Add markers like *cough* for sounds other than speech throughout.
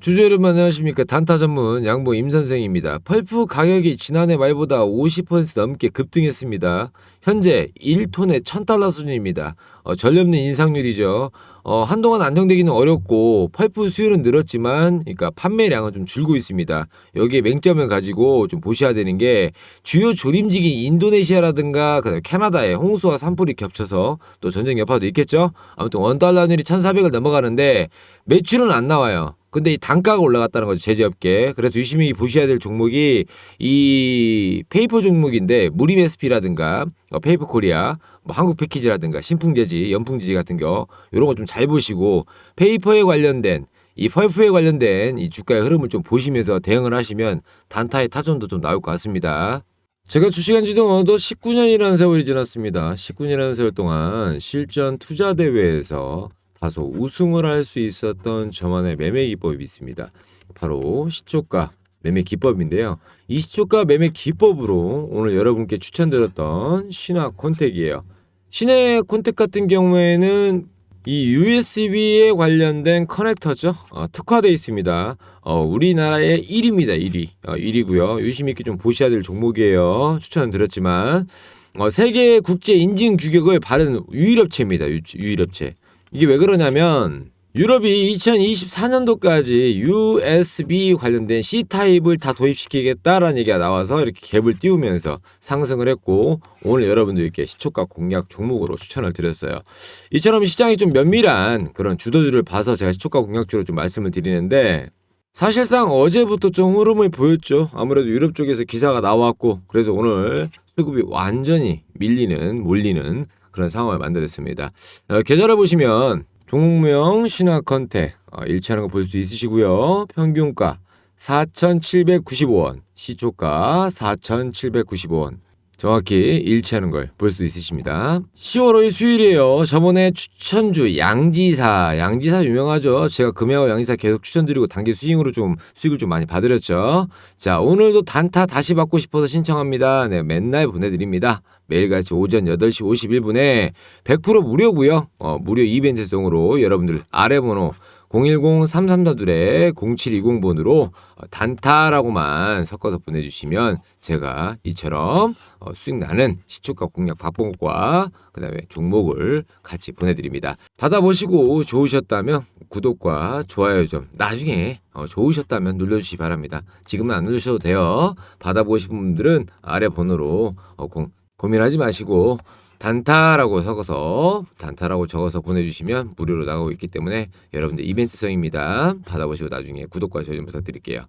주주 여러분 안녕하십니까 단타 전문 양보 임 선생입니다. 펄프 가격이 지난해 말보다 50% 넘게 급등했습니다. 현재 1톤에 1000달러 수준입니다. 어, 전없는 인상률이죠. 어, 한동안 안정되기는 어렵고 펄프 수요는 늘었지만 그러니까 판매량은 좀 줄고 있습니다. 여기에 맹점을 가지고 좀 보셔야 되는 게 주요 조림지기 인도네시아라든가 캐나다에 홍수와 산불이 겹쳐서 또 전쟁 여파도 있겠죠. 아무튼 원달러율이 1,400을 넘어가는데 매출은 안 나와요. 근데 이 단가가 올라갔다는 거죠 제재업계 그래서 유심히 보셔야 될 종목이 이 페이퍼 종목인데 무림 SP라든가 어, 페이퍼 코리아 뭐 한국 패키지라든가 신풍재지 연풍지지 같은 거 이런 거 좀 잘 보시고 페이퍼에 관련된 이 펄프에 관련된 이 주가의 흐름을 좀 보시면서 대응을 하시면 단타의 타전도 좀 나올 것 같습니다. 제가 주식한 지도 어느덧 19년이라는 세월이 지났습니다. 19년이라는 세월 동안 실전 투자 대회에서 다소 우승을 할 수 있었던 저만의 매매 기법이 있습니다. 바로 시초가 매매 기법인데요. 이 시초가 매매 기법으로 오늘 여러분께 추천드렸던 신화 콘택이에요. 신의 콘택 같은 경우에는 이 USB에 관련된 커넥터죠. 어, 특화되어 있습니다. 어, 우리나라의 1위입니다. 1위. 어, 1위고요. 유심 있게 좀 보셔야 될 종목이에요. 추천을 드렸지만 어, 세계 국제 인증 규격을 바른 유일업체입니다. 유, 유일업체. 이게 왜 그러냐면 유럽이 2024년도까지 USB 관련된 C타입을 다 도입시키겠다라는 얘기가 나와서 이렇게 갭을 띄우면서 상승을 했고 오늘 여러분들께 시초가 공략 종목으로 추천을 드렸어요. 이처럼 시장이 좀 면밀한 그런 주도주를 봐서 제가 시초가 공략주로 좀 말씀을 드리는데 사실상 어제부터 좀 흐름을 보였죠. 아무래도 유럽 쪽에서 기사가 나왔고 그래서 오늘 수급이 완전히 밀리는 몰리는 그런 상황을 만들었습니다. 어, 계좌를 보시면 종목명 신화 컨택 어, 일치하는 거 볼 수 있으시고요. 평균가 4,795원, 시초가 4,795원. 정확히 일치하는 걸 볼 수 있으십니다. 10월 5일 수요일이에요. 저번에 추천주 양지사, 양지사 유명하죠. 제가 금요일 양지사 계속 추천드리고 단기 수익으로 좀 수익을 좀 많이 받으렸죠. 자, 오늘도 단타 다시 받고 싶어서 신청합니다. 네, 맨날 보내드립니다. 매일같이 오전 8시 51분에 100% 무료고요. 어, 무료 이벤트성으로 여러분들 아래 번호 010-3342-0720번으로 어, 단타라고만 섞어서 보내주시면 제가 이처럼 어, 수익 나는 시초가 공략 바봉과 그 다음에 종목을 같이 보내드립니다. 받아보시고 좋으셨다면 구독과 좋아요 좀 나중에 어, 좋으셨다면 눌러주시기 바랍니다. 지금은 안 눌러주셔도 돼요. 받아보신 분들은 아래 번호로 어, 공, 고민하지 마시고 단타라고 적어서 단타라고 적어서 보내주시면 무료로 나가고 있기 때문에 여러분들 이벤트성입니다. 받아보시고 나중에 구독과 좋아요 좀 부탁드릴게요.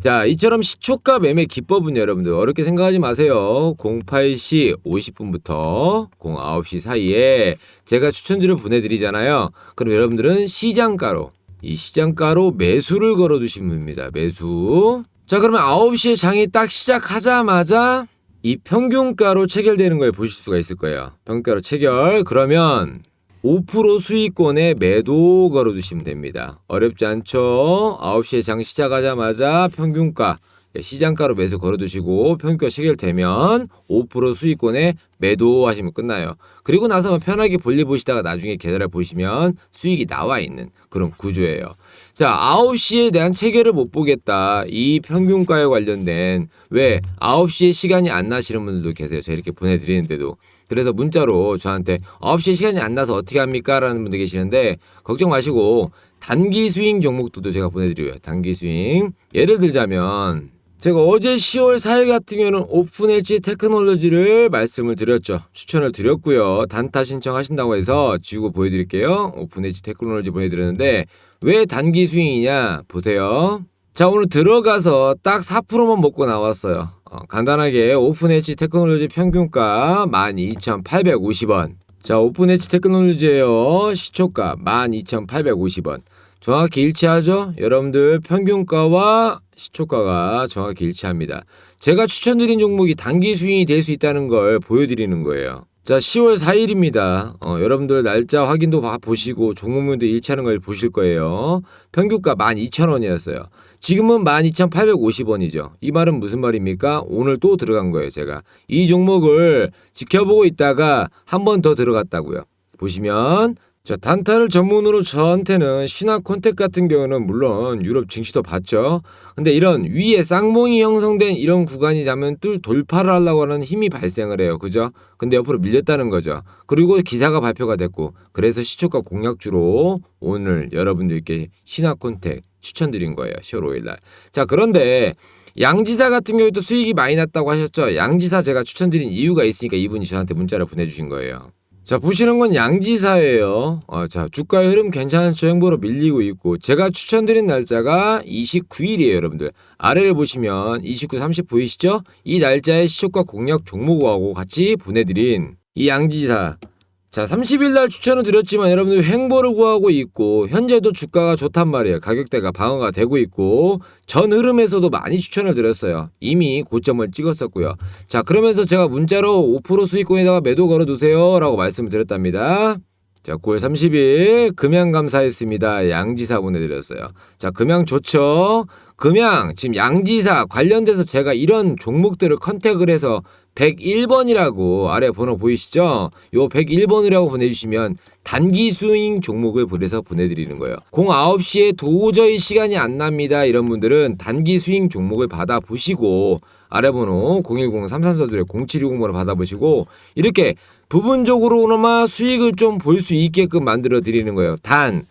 자, 이처럼 시초가 매매 기법은 여러분들 어렵게 생각하지 마세요. 08시 50분부터 09시 사이에 제가 추천주를 보내드리잖아요. 그럼 여러분들은 시장가로 이 시장가로 매수를 걸어두시면 됩니다. 매수. 자, 그러면 9시에 장이 딱 시작하자마자 이 평균가로 체결되는 걸 보실 수가 있을 거예요. 평균가로 체결. 그러면 5% 수익권에 매도 걸어두시면 됩니다. 어렵지 않죠? 9시에 장 시작하자마자 평균가, 시장가로 매수 걸어두시고 평균가 체결되면 5% 수익권에 매도하시면 끝나요. 그리고 나서 뭐 편하게 볼일 보시다가 나중에 계좌를 보시면 수익이 나와 있는 그런 구조예요. 자, 9시에 대한 체결을 못 보겠다. 이 평균가에 관련된 왜 9시에 시간이 안 나시는 분들도 계세요. 제가 이렇게 보내드리는데도. 그래서 문자로 저한테 9시에 시간이 안 나서 어떻게 합니까? 라는 분들 계시는데 걱정 마시고 단기 스윙 종목들도 제가 보내드려요. 단기 스윙. 예를 들자면 제가 어제 10월 4일 같은 경우는 오픈 엣지 테크놀로지를 말씀을 드렸죠. 추천을 드렸고요. 단타 신청하신다고 해서 지우고 보여드릴게요. 오픈 엣지 테크놀로지 보내드렸는데 왜 단기 스윙이냐 보세요. 자 오늘 들어가서 딱 4%만 먹고 나왔어요. 어, 간단하게 오픈 엣지 테크놀로지 평균가 12,850원. 자 오픈 엣지 테크놀로지예요. 시초가 12,850원. 정확히 일치하죠? 여러분들 평균가와 시초가가 정확히 일치합니다. 제가 추천드린 종목이 단기 수익이 될 수 있다는 걸 보여드리는 거예요. 자, 10월 4일입니다. 어, 여러분들 날짜 확인도 봐- 보시고 종목명도 일치하는 걸 보실 거예요. 평균가 12,000원이었어요. 지금은 12,850원이죠. 이 말은 무슨 말입니까? 오늘 또 들어간 거예요, 제가. 이 종목을 지켜보고 있다가 한 번 더 들어갔다고요. 보시면 자, 단타를 전문으로 저한테는 신화 콘택 같은 경우는 물론 유럽 증시도 봤죠. 근데 이런 위에 쌍봉이 형성된 이런 구간이 되면 뚫 돌파를 하려고 하는 힘이 발생을 해요. 그죠? 근데 옆으로 밀렸다는 거죠. 그리고 기사가 발표가 됐고 그래서 시초가 공략주로 오늘 여러분들께 신화 콘택 추천드린 거예요. 10월 5일 날. 자, 그런데 양지사 같은 경우도 수익이 많이 났다고 하셨죠. 양지사 제가 추천드린 이유가 있으니까 이분이 저한테 문자를 보내주신 거예요. 자 보시는 건 양지사예요. 어, 자 주가의 흐름 괜찮죠. 행보로 밀리고 있고 제가 추천드린 날짜가 29일이에요, 여러분들. 아래를 보시면 29, 30 보이시죠? 이 날짜에 시초가 공략 종목하고 같이 보내드린 이 양지사. 자 30일 날 추천을 드렸지만 여러분들 행보를 구하고 있고 현재도 주가가 좋단 말이에요. 가격대가 방어가 되고 있고 전 흐름에서도 많이 추천을 드렸어요. 이미 고점을 찍었었고요. 자 그러면서 제가 문자로 5% 수익권에다가 매도 걸어두세요 라고 말씀을 드렸답니다. 자 9월 30일 금양 감사했습니다. 양지사 보내드렸어요. 자 금양 좋죠. 금양 지금 양지사 관련돼서 제가 이런 종목들을 컨택을 해서 101번이라고 아래 번호 보이시죠? 요 101번이라고 보내주시면 단기 수익 종목을 보내서 보내드리는 거예요. 09시에 도저히 시간이 안 납니다. 이런 분들은 단기 수익 종목을 받아보시고 아래 번호 010-334-0720번을 받아보시고 이렇게 부분적으로나마 수익을 좀 볼 수 있게끔 만들어 드리는 거예요. 단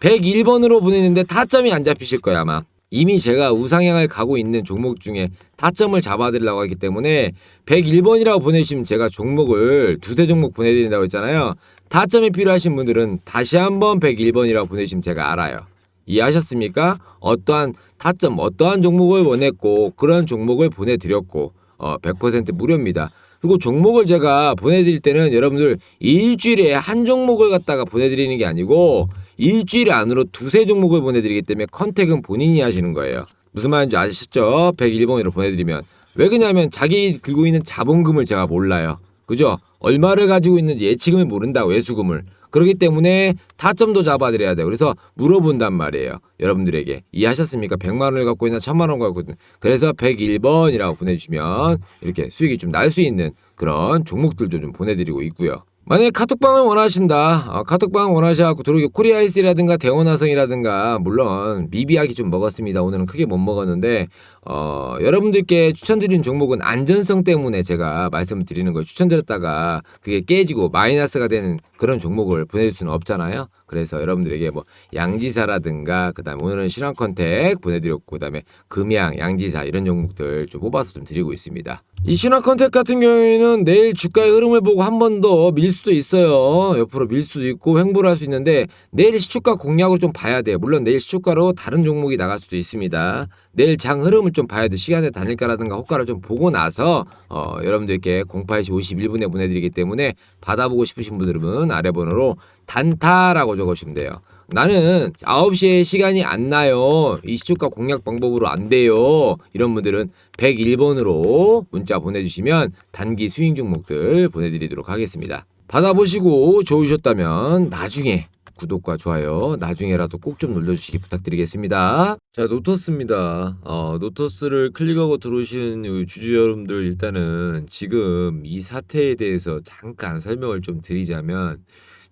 101번으로 보내는데 타점이 안 잡히실 거야 아마. 이미 제가 우상향을 가고 있는 종목 중에 타점을 잡아드리려고 하기 때문에 101번이라고 보내시면 제가 종목을 두세 종목 보내드린다고 했잖아요. 타점이 필요하신 분들은 다시 한번 101번이라고 보내시면 제가 알아요. 이해하셨습니까? 어떠한 타점, 어떠한 종목을 원했고 그런 종목을 보내드렸고 어, 100% 무료입니다. 그리고 종목을 제가 보내드릴 때는 여러분들 일주일에 한 종목을 갖다가 보내드리는 게 아니고 일주일 안으로 두세 종목을 보내드리기 때문에 컨택은 본인이 하시는 거예요. 무슨 말인지 아시죠? 101번으로 보내드리면. 왜 그러냐면 자기 들고 있는 자본금을 제가 몰라요. 그죠? 얼마를 가지고 있는지 예치금을 모른다고 외수금을. 그렇기 때문에 타점도 잡아드려야 돼요. 그래서 물어본단 말이에요. 여러분들에게. 이해하셨습니까? 100만 원을 갖고 있나 1000만 원 갖고 있나. 그래서 101번이라고 보내주시면 이렇게 수익이 좀 날 수 있는 그런 종목들도 좀 보내드리고 있고요. 만약에 카톡방을 원하신다. 어, 카톡방 원하셔갖고 들어오기 코리아이스라든가 대원화성이라든가 물론 미비하게 좀 먹었습니다. 오늘은 크게 못 먹었는데 어, 여러분들께 추천드리는 종목은 안전성 때문에 제가 말씀을 드리는 걸 추천드렸다가 그게 깨지고 마이너스가 되는 그런 종목을 보내줄 수는 없잖아요. 그래서 여러분들에게 뭐 양지사라든가 그다음에 오늘은 실황 컨택 보내드렸고 그다음에 금양, 양지사 이런 종목들 좀 뽑아서 좀 드리고 있습니다. 이 신화 컨택 같은 경우에는 내일 주가의 흐름을 보고 한 번 더 밀 수도 있어요. 옆으로 밀 수도 있고 횡보를 할 수 있는데 내일 시초가 공략을 좀 봐야 돼요. 물론 내일 시초가로 다른 종목이 나갈 수도 있습니다. 내일 장 흐름을 좀 봐야 돼. 시간의 단일가라든가 호가를 좀 보고 나서 어, 여러분들께 08시 51분에 보내드리기 때문에 받아보고 싶으신 분들은 아래 번호로 단타라고 적어주시면 돼요. 나는 9시에 시간이 안 나요. 이 시초가 공략 방법으로 안 돼요. 이런 분들은 101번으로 문자 보내주시면 단기 수익 종목들 보내드리도록 하겠습니다. 받아보시고 좋으셨다면 나중에 구독과 좋아요 나중에라도 꼭 좀 눌러주시기 부탁드리겠습니다. 자 노토스입니다. 어, 노토스를 클릭하고 들어오신 이 주주 여러분들 일단은 지금 이 사태에 대해서 잠깐 설명을 좀 드리자면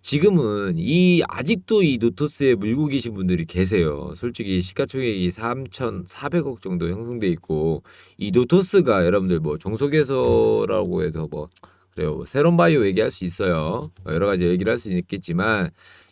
지금은 이 아직도 이 노토스에 물고 계신 분들이 계세요. 솔직히 시가총액이 3,400억 정도 형성돼 있고 이 노토스가 여러분들 뭐 종속에서라고 해서 뭐 그래요. 뭐 세론바이오 얘기할 수 있어요. 어, 여러 가지 얘기를 할 수 있겠지만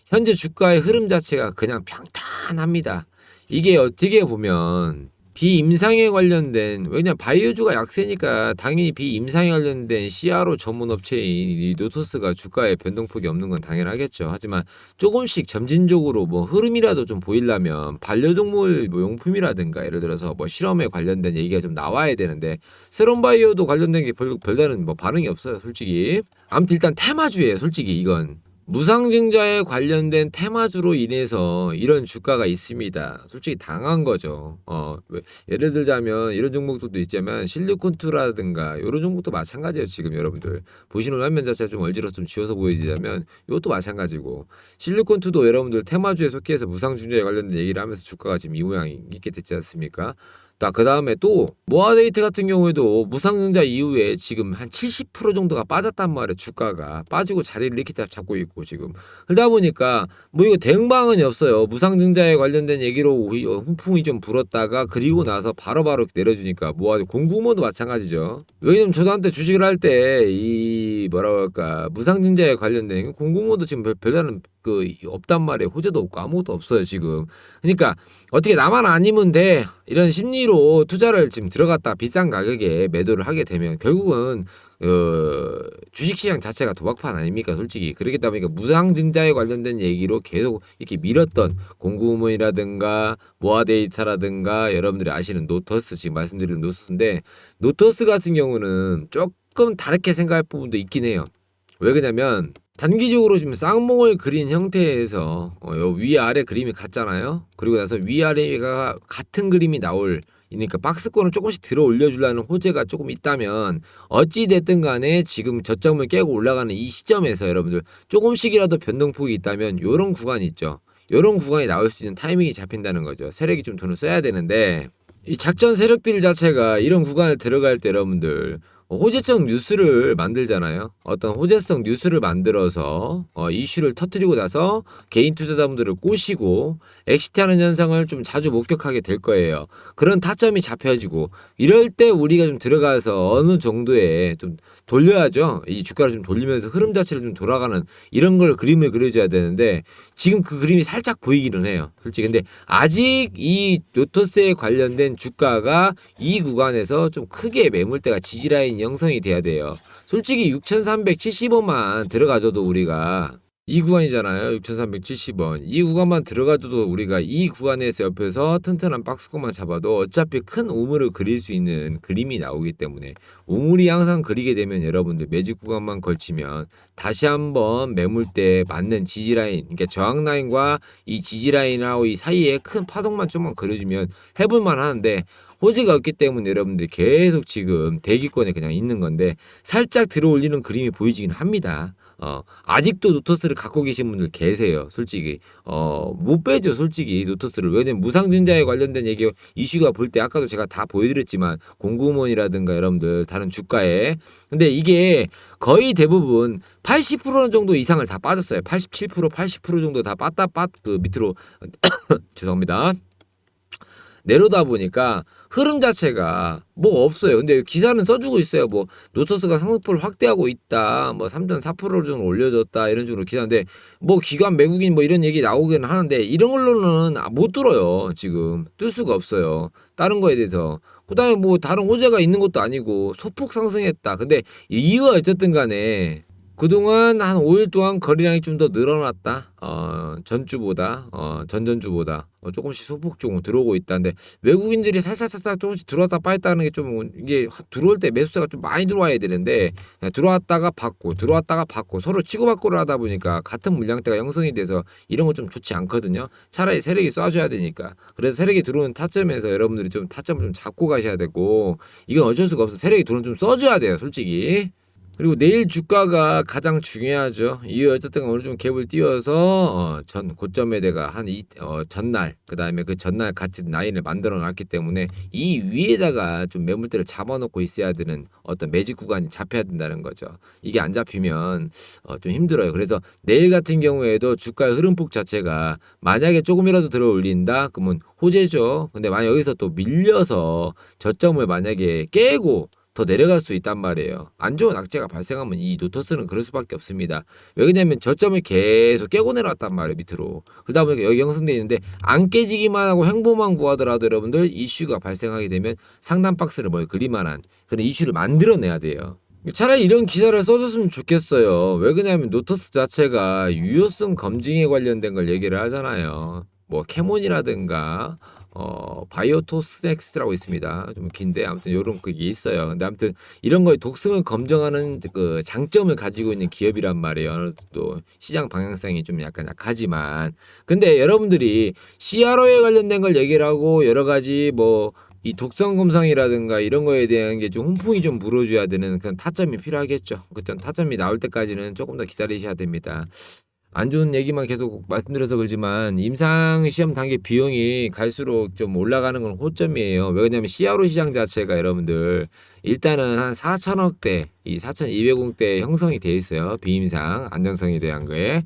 현재 주가의 흐름 자체가 그냥 평탄합니다. 이게 어떻게 보면 비임상에 관련된 왜냐 바이오주가 약세니까 당연히 비임상에 관련된 CRO 전문 업체인 이 노토스가 주가에 변동폭이 없는 건 당연하겠죠. 하지만 조금씩 점진적으로 뭐 흐름이라도 좀 보이려면 반려동물 뭐 용품이라든가 예를 들어서 뭐 실험에 관련된 얘기가 좀 나와야 되는데 세론 바이오도 관련된 게 별, 별다른 뭐 반응이 없어요, 솔직히. 아무튼 일단 테마주예요, 솔직히 이건. 무상증자에 관련된 테마주로 인해서 이런 주가가 있습니다. 솔직히 당한 거죠. 어, 왜- 예를 들자면 이런 종목들도 있지만 실리콘투라든가 이런 종목도 마찬가지예요. 지금 여러분들 보시는 화면 자체가 좀 얼지러 좀 지워서 보여지자면 이것도 마찬가지고 실리콘투도 여러분들 테마주에 속해서 무상증자에 관련된 얘기를 하면서 주가가 지금 이 모양이 있게 됐지 않습니까? 그 다음에 또 모아데이트 같은 경우에도 무상증자 이후에 지금 한 70% 정도가 빠졌단 말이에요. 주가가 빠지고 자리를 이렇게 딱 잡고 있고 지금 그러다 보니까 뭐 이거 대응 방안이 없어요. 무상증자에 관련된 얘기로 훈풍이 좀 불었다가 그리고 나서 바로 바로 내려주니까 모아 공구모도 마찬가지죠. 왜냐면 저도 한때 주식을 할 때 이 뭐라 그럴까 무상증자에 관련된 공구모도 지금 별, 별다른 그 없단 말이에요. 호재도 없고 아무것도 없어요 지금. 그러니까 어떻게 나만 아니면 돼 이런 심리로 투자를 지금 들어갔다 비싼 가격에 매도를 하게 되면 결국은 어, 주식시장 자체가 도박판 아닙니까 솔직히 그렇기 때문에 무상증자에 관련된 얘기로 계속 이렇게 밀었던 공구문이라든가 모아데이터라든가 여러분들이 아시는 노터스 지금 말씀드리는 노터스인데 노터스 같은 경우는 조금 다르게 생각할 부분도 있긴 해요 왜 그러냐면 단기적으로 지금 쌍몽을 그린 형태에서 어, 요 위아래 그림이 같잖아요. 그리고 나서 위아래가 같은 그림이 나올 그러니까 박스권을 조금씩 들어 올려주려는 호재가 조금 있다면 어찌 됐든 간에 지금 저점을 깨고 올라가는 이 시점에서 여러분들 조금씩이라도 변동폭이 있다면 요런 구간이 있죠. 요런 구간이 나올 수 있는 타이밍이 잡힌다는 거죠. 세력이 좀 돈을 써야 되는데 이 작전 세력들 자체가 이런 구간을 들어갈 때 여러분들 어, 호재성 뉴스를 만들잖아요. 어떤 호재성 뉴스를 만들어서 어, 이슈를 터뜨리고 나서 개인 투자자분들을 꼬시고 엑시트하는 현상을 좀 자주 목격하게 될 거예요. 그런 타점이 잡혀지고 이럴 때 우리가 좀 들어가서 어느 정도의 좀 돌려야죠. 이 주가를 좀 돌리면서 흐름 자체를 좀 돌아가는 이런 걸 그림을 그려줘야 되는데 지금 그 그림이 살짝 보이기는 해요. 솔직히 근데 아직 이 노토스에 관련된 주가가 이 구간에서 좀 크게 매물대가 지지라인 형성이 돼야 돼요. 솔직히 6,370원만 들어가줘도 우리가 이 구간이잖아요. 6,370원. 이 구간만 들어가줘도 우리가 이 구간에서 옆에서 튼튼한 박스권만 잡아도 어차피 큰 우물을 그릴 수 있는 그림이 나오기 때문에 우물이 항상 그리게 되면 여러분들 매직 구간만 걸치면 다시 한번 매물대에 맞는 지지라인, 그러니까 저항 라인과 이 지지라인하고 이 사이에 큰 파동만 좀만 그려주면 해볼만 하는데 호재가 없기 때문에 여러분들이 계속 지금 대기권에 그냥 있는 건데 살짝 들어 올리는 그림이 보이지긴 합니다. 어, 아직도 노토스를 갖고 계신 분들 계세요. 솔직히. 어, 못 빼죠. 솔직히 노토스를. 왜냐면 무상증자에 관련된 얘기 이슈가 볼 때 아까도 제가 다 보여드렸지만 공구몬이라든가 여러분들 다른 주가에 근데 이게 거의 대부분 80% 정도 이상을 다 빠졌어요. 87% 80% 정도 다 빠따 빠그 밑으로 *coughs* 죄송합니다. 내려다 보니까 흐름 자체가 뭐 없어요. 근데 기사는 써주고 있어요. 뭐 노토스가 상승폭을 확대하고 있다. 뭐 3.4% 정도 올려줬다. 이런 식으로 기사인데 뭐 기관 외국인 뭐 이런 얘기 나오긴 하는데 이런 걸로는 아, 못 들어요. 지금 뜰 수가 없어요. 다른 거에 대해서. 그다음에 뭐 다른 호재가 있는 것도 아니고 소폭 상승했다. 근데 이유가 어쨌든 간에 그동안 한 5일 동안 거래량이 좀 더 늘어났다. 어, 전주보다, 어, 전전주보다 어, 조금씩 소폭 좀 들어오고 있다는데 외국인들이 살살살살 조금씩 들어왔다 빠졌다는 게 좀 이게 들어올 때 매수세가 좀 많이 들어와야 되는데 그냥 들어왔다가 받고 들어왔다가 받고 서로 치고받고를 하다 보니까 같은 물량대가 형성이 돼서 이런 건 좀 좋지 않거든요. 차라리 세력이 쏴줘야 되니까. 그래서 세력이 들어오는 타점에서 여러분들이 좀 타점을 좀 잡고 가셔야 되고 이건 어쩔 수가 없어. 세력이 돈을 좀 써줘야 돼요. 솔직히. 그리고 내일 주가가 가장 중요하죠. 이 어쨌든 어느 정도 갭을 띄워서 어, 전 고점에 대가 한 이 어, 전날 그 다음에 그 전날 같이 라인을 만들어 놨기 때문에 이 위에다가 좀 매물대를 잡아놓고 있어야 되는 어떤 매직 구간이 잡혀야 된다는 거죠. 이게 안 잡히면 어, 좀 힘들어요. 그래서 내일 같은 경우에도 주가의 흐름폭 자체가 만약에 조금이라도 들어 올린다 그러면 호재죠. 근데 만약 여기서 또 밀려서 저점을 만약에 깨고 더 내려갈 수 있단 말이에요. 안 좋은 악재가 발생하면 이 노터스는 그럴 수밖에 없습니다. 왜냐면 저점을 계속 깨고 내려왔단 말이에요 밑으로. 그러다 보니까 여기 형성돼 있는데 안 깨지기만 하고 횡보만 구하더라도 여러분들 이슈가 발생하게 되면 상단 박스를 뭘 그리만한 그런 이슈를 만들어내야 돼요. 차라리 이런 기사를 써줬으면 좋겠어요. 왜 그러냐면 노터스 자체가 유효성 검증에 관련된 걸 얘기를 하잖아요. 뭐 캐몬이라든가 어 바이오토스넥스라고 있습니다. 좀 긴데 아무튼 요런 그게 있어요. 근데 아무튼 이런 거에 독성을 검증하는 그 장점을 가지고 있는 기업이란 말이에요. 또 시장 방향성이 좀 약간 약하지만 근데 여러분들이 CRO에 관련된 걸 얘기를 하고 여러 가지 뭐 이 독성 검상이라든가 이런 거에 대한 게 좀 훈풍이 좀 불어줘야 되는 그런 타점이 필요하겠죠. 그전 타점이 나올 때까지는 조금 더 기다리셔야 됩니다. 안 좋은 얘기만 계속 말씀드려서 그러지만 임상 시험 단계 비용이 갈수록 좀 올라가는 건 호점이에요. 왜냐면 CRO 시장 자체가 여러분들 일단은 한 4천억대, 이 4,200억대 형성이 돼 있어요. 비임상 안정성에 대한 거에.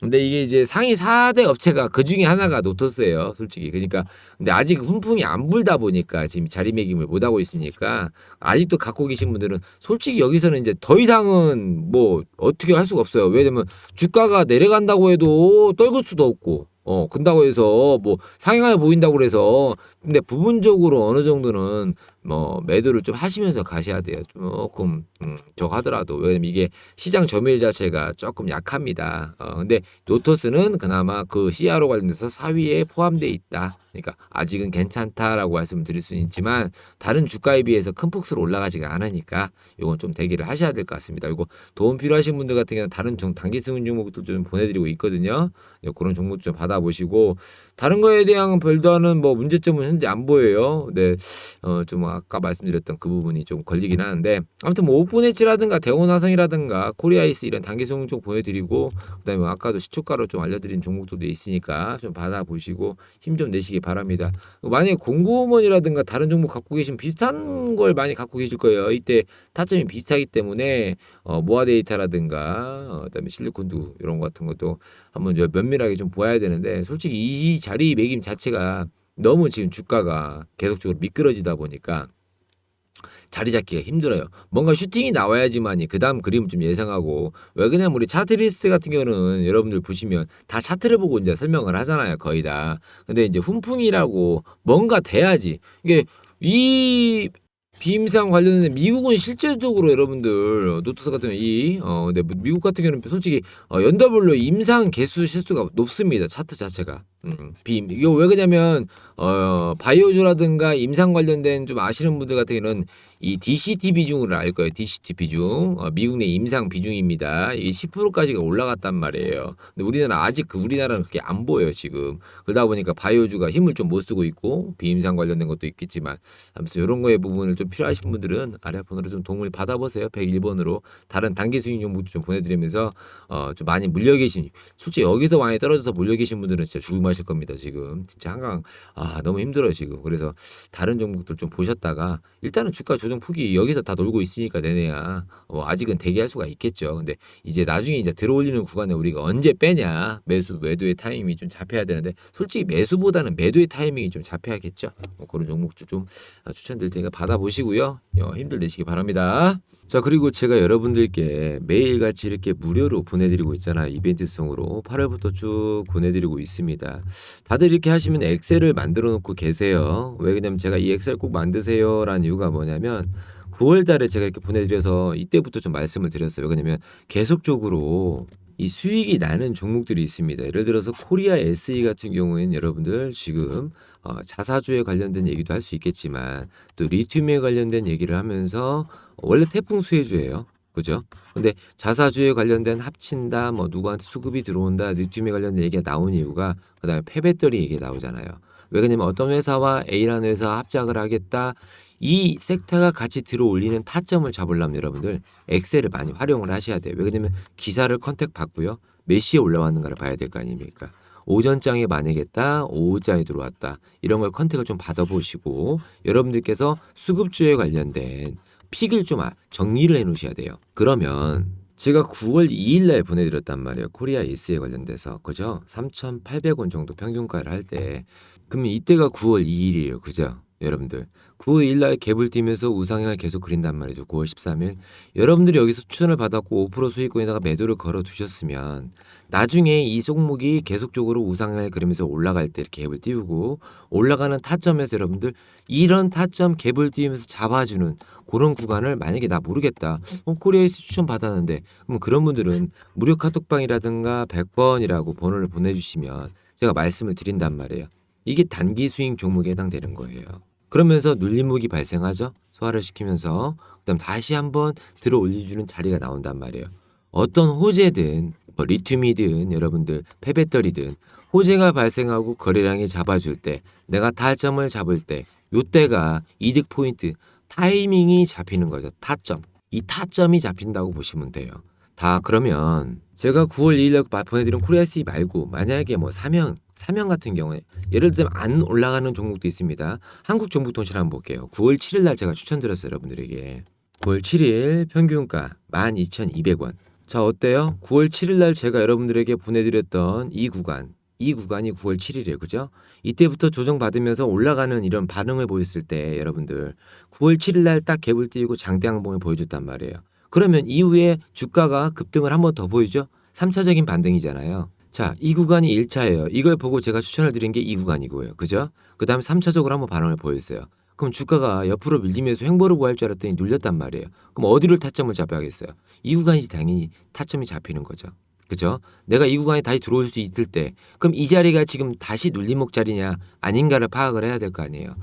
근데 이게 이제 상위 4대 업체가 그 중에 하나가 노토스예요, 솔직히. 그러니까 근데 아직 훈풍이 안 불다 보니까 지금 자리매김을 못 하고 있으니까 아직도 갖고 계신 분들은 솔직히 여기서는 이제 더 이상은 뭐 어떻게 할 수가 없어요. 왜냐면 주가가 내려간다고 해도 떨굴 수도 없고 어 근다고 해서 뭐 상향해 보인다고 그래서 근데 부분적으로 어느 정도는 뭐 매도를 좀 하시면서 가셔야 돼요. 조금 음, 저거 하더라도 왜냐면 이게 시장 점유율 자체가 조금 약합니다. 어 근데 노토스는 그나마 그 CRO 관련돼서 4위에 포함돼 있다. 그러니까 아직은 괜찮다라고 말씀드릴 수는 있지만 다른 주가에 비해서 큰 폭으로 올라가지가 않으니까 이건 좀 대기를 하셔야 될 것 같습니다. 이거 도움 필요하신 분들 같은 경우는 다른 종 단기 승인 종목도 좀 보내드리고 있거든요. 예, 그런 종목 좀 받아보시고 다른 거에 대한 별다른 뭐 문제점은 현재 안 보여요. 네, 어, 좀 아까 말씀드렸던 그 부분이 좀 걸리긴 하는데 아무튼 뭐 오픈엣지라든가 대원화성이라든가 코리아이스 이런 단기 승인 종 보여드리고 그다음에 뭐 아까도 시초가로 좀 알려드린 종목도 있으니까 좀 받아보시고 힘 좀 내시기 바랍니다. 만약에 공구원이라든가 다른 종목 갖고 계신 비슷한 걸 많이 갖고 계실 거예요. 이때 타점이 비슷하기 때문에 어, 모아 데이터라든가 어, 그다음에 실리콘도 이런 거 같은 것도 한번 저 면밀하게 좀 보아야 되는데 솔직히 이 자리 매김 자체가 너무 지금 주가가 계속적으로 미끄러지다 보니까 자리 잡기가 힘들어요. 뭔가 슈팅이 나와야지만이 그 다음 그림을 좀 예상하고 왜 그냥 우리 차트 리스트 같은 경우는 여러분들 보시면 다 차트를 보고 이제 설명을 하잖아요. 거의 다. 근데 이제 훈풍이라고 뭔가 돼야지. 이게 이 비임상 관련된 미국은 실질적으로 여러분들 노트스 같은 이 어, 근데 미국 같은 경우는 솔직히 어, 연더블로 임상 개수 실수가 높습니다. 차트 자체가. 음, 비 이거 왜 그러냐면 어 바이오주라든가 임상 관련된 좀 아시는 분들 같은 경우는 이 DCT 비중을 알 거예요. DCT 비중 어, 미국 내 임상 비중입니다. 이게 10%까지가 올라갔단 말이에요. 근데 우리나라 아직 그 우리나라는 그렇게 안 보여요 지금. 그러다 보니까 바이오주가 힘을 좀 못 쓰고 있고 비임상 관련된 것도 있겠지만 아무튼 이런 거에 부분을 좀 필요하신 분들은 아래 번호로 좀 도움을 받아 보세요. 101번으로 다른 단기 수익 정보도 좀 보내 드리면서 어, 좀 많이 물려 계신 솔직히 여기서 많이 떨어져서 물려 계신 분들은 진짜 죽 음하실 겁니다 지금. 진짜 한강 아 너무 힘들어요 지금. 그래서 다른 종목들 좀 보셨다가 일단은 주가 조정 폭이 여기서 다 놀고 있으니까 내내야 어, 아직은 대기할 수가 있겠죠. 근데 이제 나중에 이제 들어올리는 구간에 우리가 언제 빼냐? 매수 매도의 타이밍이 좀 잡혀야 되는데 솔직히 매수보다는 매도의 타이밍이 좀 잡혀야겠죠? 뭐 그런 종목도 좀 아, 추천드릴 테니까 받아보시고요. 어, 힘들 내시기 바랍니다 자 그리고 제가 여러분들께 매일같이 이렇게 무료로 보내드리고 있잖아요. 이벤트성으로 8월부터 쭉 보내드리고 있습니다. 다들 이렇게 하시면 엑셀을 만들어 놓고 계세요. 왜 그러냐면 제가 이 엑셀 꼭 만드세요 라는 이유가 뭐냐면 9월 달에 제가 이렇게 보내드려서 이때부터 좀 말씀을 드렸어요. 왜냐면 계속적으로 이 수익이 나는 종목들이 있습니다 예를 들어서 코리아 SE 같은 경우에는 여러분들 지금 어, 자사주에 관련된 얘기도 할 수 있겠지만 또 리튬에 관련된 얘기를 하면서 원래 태풍 수혜주예요. 그죠? 근데 자사주에 관련된 합친다, 뭐 누구한테 수급이 들어온다, 리튬에 관련된 얘기가 나온 이유가 그다음에 폐배터리 얘기가 나오잖아요. 왜 그러냐면 어떤 회사와 A라는 회사와 합작을 하겠다. 이 섹터가 같이 들어올리는 타점을 잡으려면 여러분들 엑셀을 많이 활용을 하셔야 돼요. 왜 그러냐면 기사를 컨택 받고요. 몇 시에 올라왔는가를 봐야 될 거 아닙니까? 오전장에 만약에 다 오후장에 들어왔다 이런 걸 컨택을 좀 받아보시고 여러분들께서 수급주에 관련된 픽을 좀 아- 정리를 해놓으셔야 돼요. 그러면 제가 9월 2일 날 보내드렸단 말이에요. 코리아 S에 관련돼서 그죠? 3,800원 정도 평균가를 할 때 그러면 이때가 9월 2일이에요. 그죠? 여러분들 9월 2일 날 갭을 뛰면서 우상향을 계속 그린단 말이죠. 9월 13일 여러분들이 여기서 추천을 받았고 5% 수익권에다가 매도를 걸어 두셨으면 나중에 이 종목이 계속적으로 우상향을 그리면서 올라갈 때 이렇게 갭을 띄우고 올라가는 타점에서 여러분들 이런 타점 갭을 띄우면서 잡아주는 그런 구간을 만약에 나 모르겠다. 어, 코리아에서 추천 받았는데 그럼 그런 분들은 무료 카톡방이라든가 100번이라고 번호를 보내주시면 제가 말씀을 드린단 말이에요. 이게 단기 스윙 종목에 해당되는 거예요. 그러면서 눌림목이 발생하죠. 소화를 시키면서 그다음 다시 한번 들어 올려주는 자리가 나온단 말이에요. 어떤 호재든 뭐 리튬이든 여러분들 폐배터리든 호재가 발생하고 거래량이 잡아줄 때 내가 타점을 잡을 때 요때가 이득 포인트 타이밍이 잡히는 거죠. 타점. 이 타점이 잡힌다고 보시면 돼요. 다 그러면 제가 9월 2일 날 보내드린 코리아 C 말고 만약에 뭐 사명 사명 같은 경우에 예를 들면 안 올라가는 종목도 있습니다. 한국정보통신 한번 볼게요. 9월 7일 날 제가 추천드렸어요 여러분들에게. 9월 7일 평균가 12,200원. 자 어때요? 9월 7일 날 제가 여러분들에게 보내드렸던 이 구간 이 구간이 9월 7일이에요. 그죠? 이때부터 조정받으면서 올라가는 이런 반응을 보였을 때 여러분들 9월 7일 날 딱 갭을 띄우고 장대 항봉을 보여줬단 말이에요. 그러면 이후에 주가가 급등을 한 번 더 보이죠? 3차적인 반등이잖아요. 자, 이 구간이 1차예요. 이걸 보고 제가 추천을 드린 게 이 구간이고요. 그죠? 그 다음에 3차적으로 한번 반응을 보였어요. 그럼 주가가 옆으로 밀리면서 횡보를 구할 줄 알았더니 눌렸단 말이에요. 그럼 어디를 타점을 잡아야겠어요? 이 구간이 당연히 타점이 잡히는 거죠. 그죠? 내가 이 구간에 다시 들어올 수 있을 때, 그럼 이 자리가 지금 다시 눌림목 자리냐 아닌가를 파악을 해야 될 거 아니에요.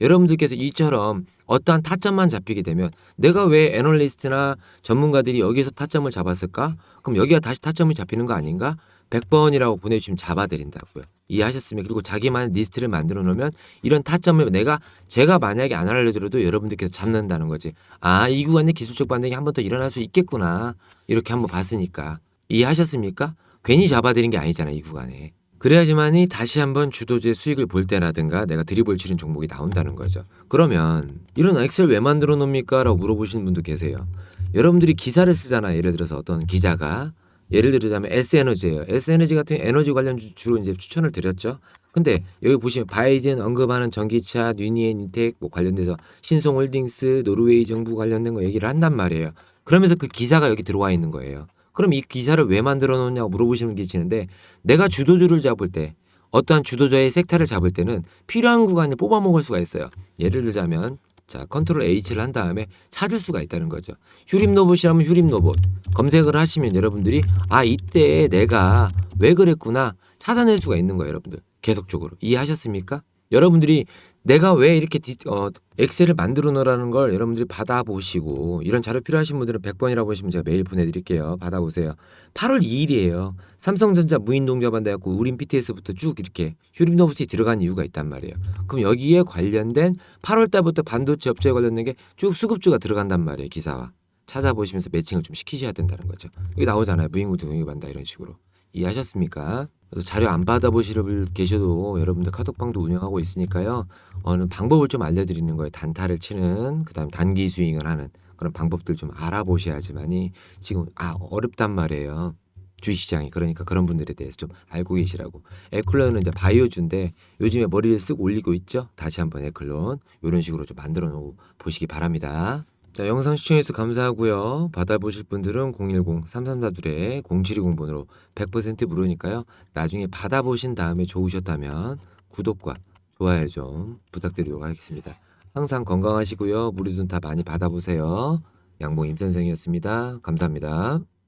여러분들께서 이처럼 어떠한 타점만 잡히게 되면 내가 왜 애널리스트나 전문가들이 여기서 타점을 잡았을까? 그럼 여기가 다시 타점이 잡히는 거 아닌가? 100번이라고 보내주시면 잡아드린다고요. 이해하셨습니까? 그리고 자기만의 리스트를 만들어 놓으면 이런 타점을 내가 제가 만약에 안 알려드려도 여러분들께서 잡는다는 거지. 아, 이 구간에 기술적 반등이 한 번 더 일어날 수 있겠구나. 이렇게 한번 봤으니까. 이해하셨습니까? 괜히 잡아드린 게 아니잖아, 이 구간에. 그래야지만이 다시 한번 주도주의 수익을 볼 때라든가 내가 드리블 치는 종목이 나온다는 거죠. 그러면 이런 엑셀 왜 만들어 놓습니까? 라고 물어보시는 분도 계세요. 여러분들이 기사를 쓰잖아요. 예를 들어서 어떤 기자가 예를 들자면 S에너지예요. S에너지 같은 에너지 관련 주- 주로 이제 추천을 드렸죠. 근데 여기 보시면 바이든 언급하는 전기차, 뉴니엔 인텍 뭐 관련돼서 신송홀딩스, 노르웨이 정부 관련된 거 얘기를 한단 말이에요. 그러면서 그 기사가 여기 들어와 있는 거예요. 그럼 이 기사를 왜 만들어 놓냐고 물어보시는 게 계시는데 내가 주도주를 잡을 때 어떠한 주도자의 섹터를 잡을 때는 필요한 구간에 뽑아 먹을 수가 있어요. 예를 들자면 자 컨트롤 H를 한 다음에 찾을 수가 있다는 거죠. 휴림 로봇이라면 휴림 로봇 검색을 하시면 여러분들이 아 이때 내가 왜 그랬구나 찾아낼 수가 있는 거예요, 여러분들. 계속적으로 이해하셨습니까? 여러분들이 내가 왜 이렇게 디, 어, 엑셀을 만들어 놓으라는 걸 여러분들이 받아보시고 이런 자료 필요하신 분들은 100번이라고 하시면 제가 메일 보내드릴게요. 받아보세요. 8월 2일이에요. 삼성전자 무인동자반 대학교 우린 BTS부터 쭉 이렇게 휴림노브스에 들어간 이유가 있단 말이에요. 그럼 여기에 관련된 8월 달부터 반도체 업체에 관련된 게 쭉 수급주가 들어간단 말이에요. 기사와 찾아보시면서 매칭을 좀 시키셔야 된다는 거죠. 여기 나오잖아요. 무인공동 동의반다 이런 식으로 이해하셨습니까? 자료 안 받아보시는 분 계셔도 여러분들 카톡방도 운영하고 있으니까요. 어느 방법을 좀 알려드리는 거예요. 단타를 치는 그 다음 단기 스윙을 하는 그런 방법들 좀 알아보셔야지만이 지금 아 어렵단 말이에요. 주식시장이 그러니까 그런 분들에 대해서 좀 알고 계시라고. 에클론은 이제 바이오주인데 요즘에 머리를 쓱 올리고 있죠. 다시 한번 에클론 이런 식으로 좀 만들어 놓고 보시기 바랍니다. 자, 영상 시청해주셔서 감사하고요. 받아보실 분들은 010-3342-0720번으로 100% 무료니까요. 나중에 받아보신 다음에 좋으셨다면 구독과 좋아요 좀 부탁드리도록 하겠습니다. 항상 건강하시고요. 무료돈 다 많이 받아보세요. 양봉 임선생이었습니다. 감사합니다.